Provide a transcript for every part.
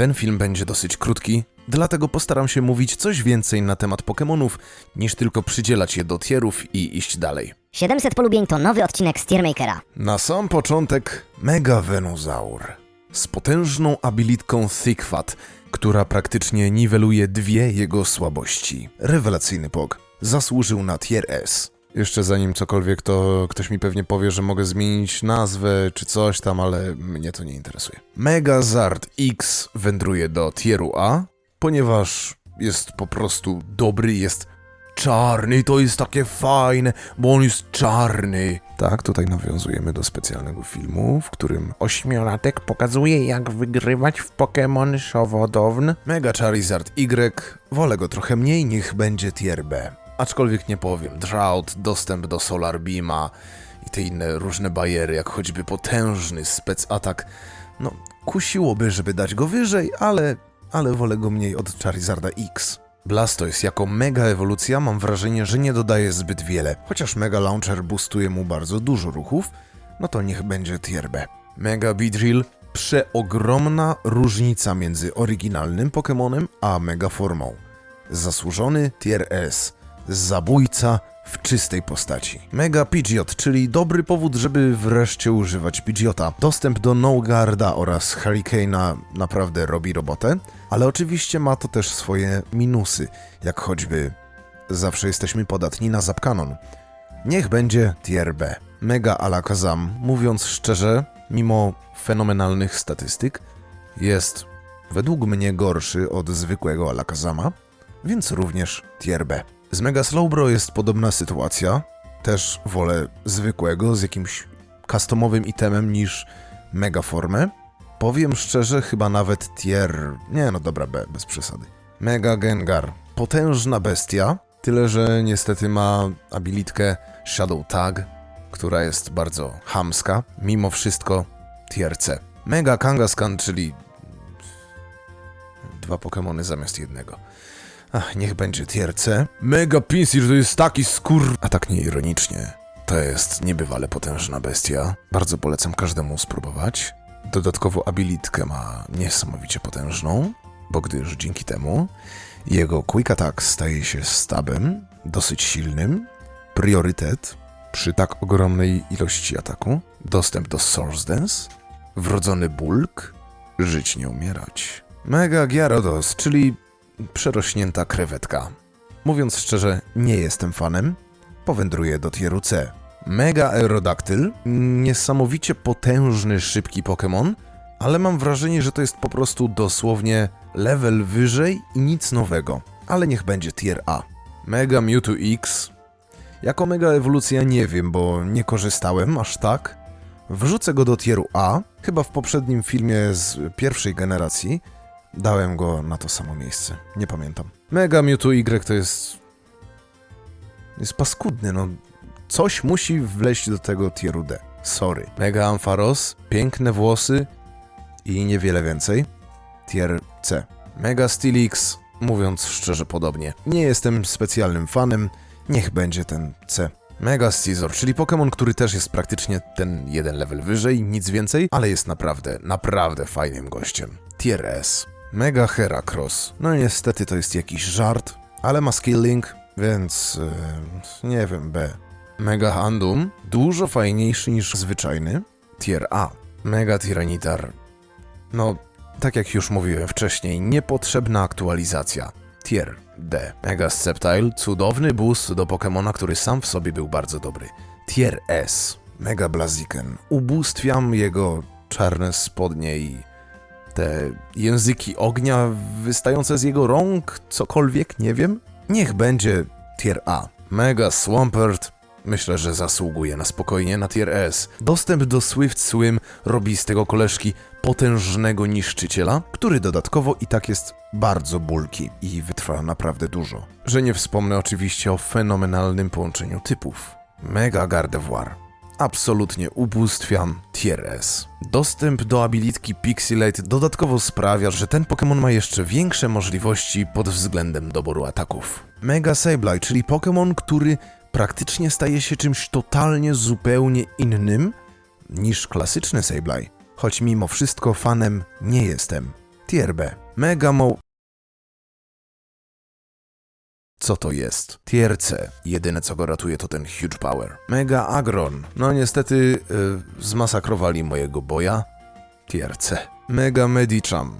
Ten film będzie dosyć krótki, dlatego postaram się mówić coś więcej na temat Pokémonów, niż tylko przydzielać je do tierów i iść dalej. 700 polubień to nowy odcinek z Tiermakera. Na sam początek Mega Venusaur z potężną abilitką Thickfat, która praktycznie niweluje dwie jego słabości. Rewelacyjny pog. Zasłużył na tier S. Jeszcze zanim cokolwiek, to ktoś mi pewnie powie, że mogę zmienić nazwę czy coś tam, ale mnie to nie interesuje. Megazard X wędruje do tieru A, ponieważ jest po prostu dobry, jest czarny, to jest takie fajne, bo on jest czarny. Tak, tutaj nawiązujemy do specjalnego filmu, w którym ośmiolatek pokazuje, jak wygrywać w Pokémon Showodown. Mega Charizard Y, wolę go trochę mniej, niech będzie tier B. Aczkolwiek nie powiem, Drought, dostęp do Solar Beama i te inne różne bariery, jak choćby potężny spec atak, no kusiłoby, żeby dać go wyżej, ale, ale wolę go mniej od Charizarda X. Blastoise jako mega ewolucja mam wrażenie, że nie dodaje zbyt wiele. Chociaż Mega Launcher boostuje mu bardzo dużo ruchów, no to niech będzie tier B. Mega Beedrill przeogromna różnica między oryginalnym Pokémonem a Mega Formą. Zasłużony tier S. Zabójca w czystej postaci. Mega Pidgeot, czyli dobry powód, żeby wreszcie używać Pidgeota. Dostęp do No Guarda oraz Hurricane'a naprawdę robi robotę, ale oczywiście ma to też swoje minusy, jak choćby zawsze jesteśmy podatni na Zapkanon. Niech będzie tier B. Mega Alakazam, mówiąc szczerze, mimo fenomenalnych statystyk, jest według mnie gorszy od zwykłego Alakazama, więc również tier B. Z Mega Slowbro jest podobna sytuacja. Też wolę zwykłego z jakimś customowym itemem niż Mega Formę. Powiem szczerze, chyba nawet tier... Nie no dobra, B, bez przesady. Mega Gengar. Potężna bestia, tyle że niestety ma abilitkę Shadow Tag, która jest bardzo hamska. Mimo wszystko tier C. Mega Kangaskhan, czyli dwa Pokémony zamiast jednego. Ach, niech będzie tier C. Mega Pinsir to jest taki skór... A tak nieironicznie. To jest niebywale potężna bestia. Bardzo polecam każdemu spróbować. Dodatkowo abilitkę ma niesamowicie potężną, bo gdyż dzięki temu jego Quick Attack staje się stabem, dosyć silnym, priorytet przy tak ogromnej ilości ataku, dostęp do Source Dance, wrodzony bulk, żyć nie umierać. Mega Gyarados, czyli przerośnięta krewetka. Mówiąc szczerze, nie jestem fanem. Powędruję do tieru C. Mega Aerodactyl, niesamowicie potężny, szybki Pokémon, ale mam wrażenie, że to jest po prostu dosłownie level wyżej i nic nowego. Ale niech będzie tier A. Mega Mewtwo X. Jako mega ewolucja nie wiem, bo nie korzystałem aż tak. Wrzucę go do tieru A. Chyba w poprzednim filmie z pierwszej generacji Dałem go na to samo miejsce. Nie pamiętam. Mega Mewtwo Y to jest... Jest paskudny, no. Coś musi wleźć do tego tieru D. Sorry. Mega Ampharos, piękne włosy i niewiele więcej. Tier C. Mega Steelix, mówiąc szczerze podobnie. Nie jestem specjalnym fanem, niech będzie ten C. Mega Scizor, czyli Pokémon, który też jest praktycznie ten jeden level wyżej, nic więcej, ale jest naprawdę, naprawdę fajnym gościem. Tier S. Mega Heracross. No niestety to jest jakiś żart, ale ma skilling, więc yy, nie wiem, B. Mega Handum, dużo fajniejszy niż zwyczajny. Tier A. Mega Tyranitar. No, tak jak już mówiłem wcześniej, niepotrzebna aktualizacja. Tier D. Mega Sceptile, cudowny boost do Pokemona, który sam w sobie był bardzo dobry. Tier S. Mega Blaziken. Ubóstwiam jego czarne spodnie i te języki ognia wystające z jego rąk, cokolwiek, nie wiem. Niech będzie tier A. Mega Swampert myślę, że zasługuje na spokojnie na tier S. Dostęp do Swift Swim robi z tego koleżki potężnego niszczyciela, który dodatkowo i tak jest bardzo bulki i wytrwa naprawdę dużo. Że nie wspomnę oczywiście o fenomenalnym połączeniu typów. Mega Gardevoir absolutnie ubóstwiam tier S. Dostęp do abilitki Pixelate dodatkowo sprawia, że ten Pokémon ma jeszcze większe możliwości pod względem doboru ataków. Mega Sableye, czyli Pokémon, który praktycznie staje się czymś totalnie zupełnie innym niż klasyczny Sableye, choć mimo wszystko fanem nie jestem. Tier B. Mega Mo... Co to jest? Tier C. Jedyne co go ratuje to ten Huge Power. Mega Agron. No niestety y, zmasakrowali mojego boja. Tier C. Mega Medicham.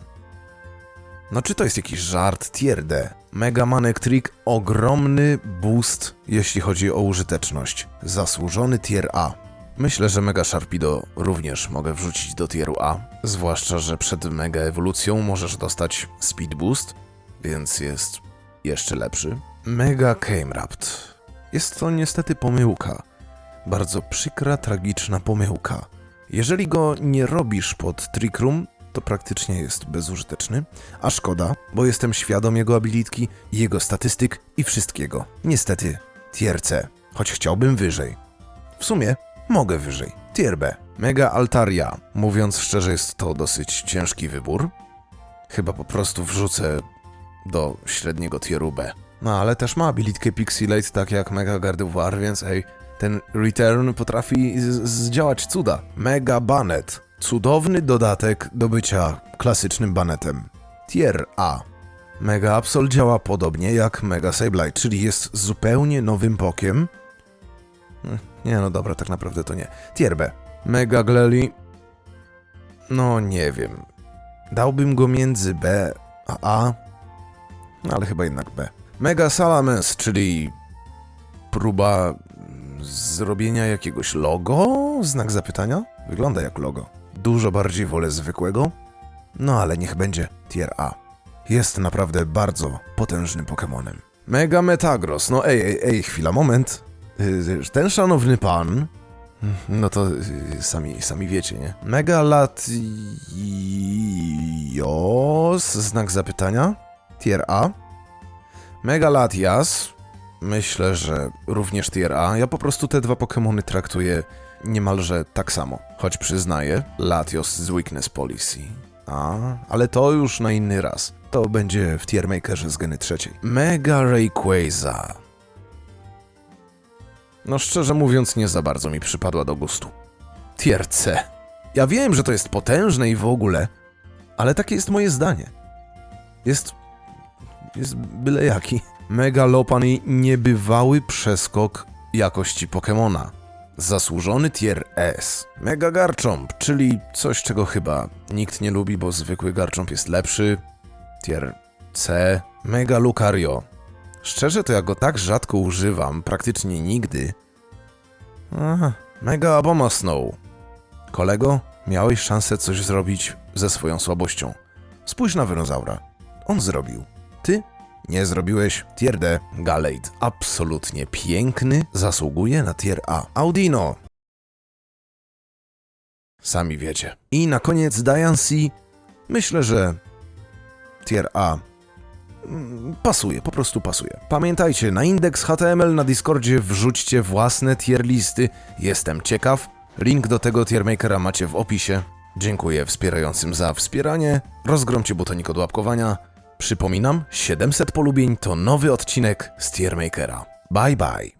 No czy to jest jakiś żart? Tier D. Mega Manek Trick. Ogromny boost, jeśli chodzi o użyteczność. Zasłużony Tier A. Myślę, że Mega Sharpido również mogę wrzucić do tieru A. Zwłaszcza, że przed Mega Ewolucją możesz dostać Speed Boost, więc jest jeszcze lepszy. Mega Camerapt. Jest to niestety pomyłka. Bardzo przykra, tragiczna pomyłka. Jeżeli go nie robisz pod Trick Room, to praktycznie jest bezużyteczny, a szkoda, bo jestem świadom jego abilitki, jego statystyk i wszystkiego. Niestety, tier C, choć chciałbym wyżej. W sumie mogę wyżej. Tier B. Mega Altaria. Mówiąc szczerze, jest to dosyć ciężki wybór. Chyba po prostu wrzucę do średniego tieru B. No ale też ma abilitkę Pixelate, tak jak Mega Gardevoir, więc ej, ten return potrafi zdziałać cuda. Mega Banet. Cudowny dodatek do bycia klasycznym banetem. Tier A. Mega Absol działa podobnie jak Mega Sableye, czyli jest zupełnie nowym pokiem. Hm, Nie no dobra, tak naprawdę to nie. Tier B. Mega Gleli. No nie wiem. Dałbym go między B a A, no ale chyba jednak B. Mega Salamence, czyli próba mm, zrobienia jakiegoś logo? Znak zapytania? Wygląda jak logo. Dużo bardziej wolę zwykłego. No ale niech będzie tier A. Jest naprawdę bardzo potężnym Pokemonem. Mega Metagross. No ej, ej, ej, chwila, moment. Y, Ten szanowny pan... No to y, sami, sami wiecie, nie? Mega Latios... Znak zapytania? Tier A. Mega Latias. Myślę, że również tier A. Ja po prostu te dwa Pokémony traktuję niemalże tak samo. Choć przyznaję, Latios z Weakness Policy. A, ale to już na inny raz. To będzie w tier makerze z geny trzeciej. Mega Rayquaza. No szczerze mówiąc, nie za bardzo mi przypadła do gustu. Tier C. Ja wiem, że to jest potężne i w ogóle, ale takie jest moje zdanie. Jest jest byle jaki. Megalopan i niebywały przeskok jakości Pokemona. Zasłużony tier S. Mega Garchomp, czyli coś, czego chyba nikt nie lubi, bo zwykły Garchomp jest lepszy. Tier C. Mega Lucario. Szczerze to ja go tak rzadko używam, praktycznie nigdy. Aha. Mega Abomasnow. Kolego, miałeś szansę coś zrobić ze swoją słabością. Spójrz na Wenozaura. On zrobił. Ty nie zrobiłeś tier D. Galate absolutnie piękny, zasługuje na tier A. Audino. Sami wiecie. I na koniec Diancie. Myślę, że tier A mm, pasuje, po prostu pasuje. Pamiętajcie, na indeks HTML na Discordzie wrzućcie własne tier listy. Jestem ciekaw. Link do tego tiermakera macie w opisie. Dziękuję wspierającym za wspieranie. Rozgromcie butonik od łapkowania. Przypominam, 700 polubień to nowy odcinek z Tiermakera. Bye bye.